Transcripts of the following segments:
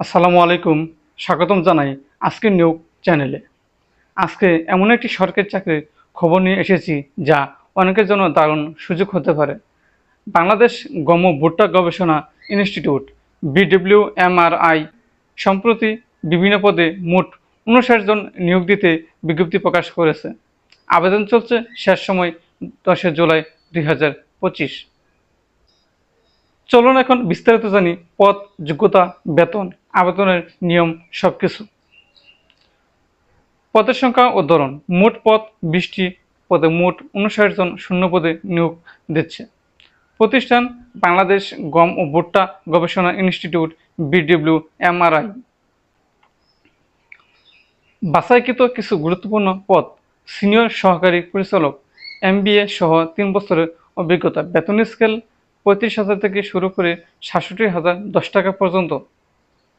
আসসালামু আলাইকুম, স্বাগতম জানাই আজকের নিয়োগ চ্যানেলে। আজকে এমন একটি সরকারি চাকরির খবর নিয়ে এসেছি যা অনেকের জন্য দারুণ সুযোগ হতে পারে। বাংলাদেশ গম ভুট্টা গবেষণা ইনস্টিটিউট বিডব্লিউ এমআরআই সম্প্রতি বিভিন্ন পদে মোট উনষাট জন নিয়োগ দিতে বিজ্ঞপ্তি প্রকাশ করেছে। আবেদন চলছে শেষ সময় দশই জুলাই দুই হাজার পঁচিশ। চলুন এখন বিস্তারিত জানি পদ যোগ্যতা, বেতন আবেদনের নিয়ম সবকিছু। পদের সংখ্যা ও ধরন। মোট পদ বিশটি, পদে মোট উনষাট জন শূন্য পদে নিয়োগ দিচ্ছে। প্রতিষ্ঠান বাংলাদেশ গম ও ভুট্টা গবেষণা ইনস্টিটিউট, বিডব্লিউ এমআরআই বাছাইকৃত কিছু গুরুত্বপূর্ণ পদ। সিনিয়র সহকারী পরিচালক, এমবিএ সহ তিন বছরের অভিজ্ঞতা। বেতন স্কেল পঁয়ত্রিশ হাজার থেকে শুরু করে সাতষট্টি হাজার দশ টাকা পর্যন্ত।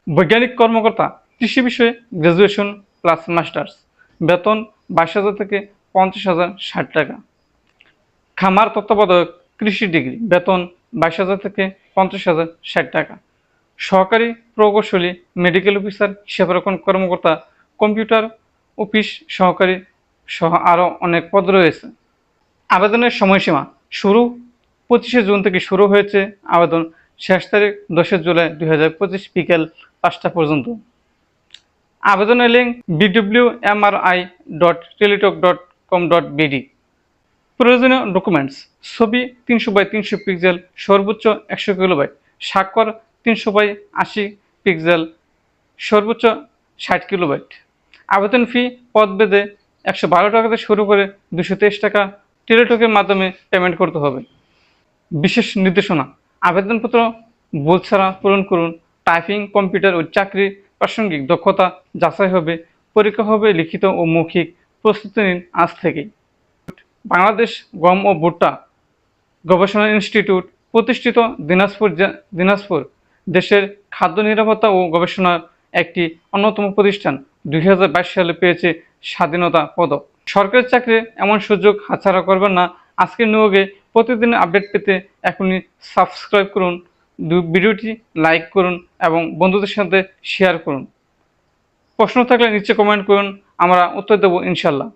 বৈজ্ঞানিক কর্মকর্তা, কৃষি বিষয়ে গ্র্যাজুয়েশন প্লাস মাস্টার্স বেতন বাইশ হাজার থেকে পঞ্চাশ হাজার ষাট টাকা। খামার তত্ত্বাবধায়ক, কৃষি ডিগ্রি বেতন বাইশ হাজার থেকে পঞ্চাশ হাজার ষাট টাকা। সহকারী প্রকৌশলী মেডিকেল অফিসার হিসাবরক্ষণ কর্মকর্তা কম্পিউটার অফিস সহকারী সহ আরও অনেক পদ রয়েছে। আবেদনের সময়সীমা শুরু পঁচিশে জুন থেকে শুরু হয়েছে। আবেদন শেষ তারিখ দশই জুলাই দুই হাজার পঁচিশ বিকেল পাঁচটা পর্যন্ত। আবেদনের link BW MRI dot Teletalk dot com dot BD প্রয়োজনীয় ডকুমেন্টস ছবি তিনশো বাই তিনশো পিক্সেল সর্বোচ্চ একশো কিলোবাইট স্বাক্ষর তিনশো বাই আশি পিক্সেল সর্বোচ্চ ষাট কিলোবাইট আবেদন ফি পদ বেঁধে একশো বারো টাকা থেকে শুরু করে দুশো তেইশ টাকা টেলিটকের মাধ্যমে পেমেন্ট করতে হবে। বিশেষ নির্দেশনা, আবেদনপত্র ভুল ছাড়া পূরণ করুন টাইপিং কম্পিউটার ও চাকরি প্রাসঙ্গিক দক্ষতা যাচাই হবে, পরীক্ষা হবে লিখিত ও মৌখিক। প্রস্তুতি নিন আজ থেকেই। বাংলাদেশ গম ও ভুট্টা গবেষণা ইনস্টিটিউট প্রতিষ্ঠিত দিনাজপুর দিনাজপুর দেশের খাদ্য নিরাপত্তা ও গবেষণার একটি অন্যতম প্রতিষ্ঠান। দুই হাজার বাইশ সালে পেয়েছে স্বাধীনতা পদক। সরকারি চাকরি এমন সুযোগ হাতছাড়া করবেন না। আজকের নিয়োগে প্রতিদিন আপডেট পেতে এখনই সাবস্ক্রাইব করুন ভিডিওটি লাইক করুন এবং বন্ধুদের সাথে শেয়ার করুন। প্রশ্ন থাকলে নিচে কমেন্ট করুন, আমরা উত্তর দেবো ইনশাল্লাহ।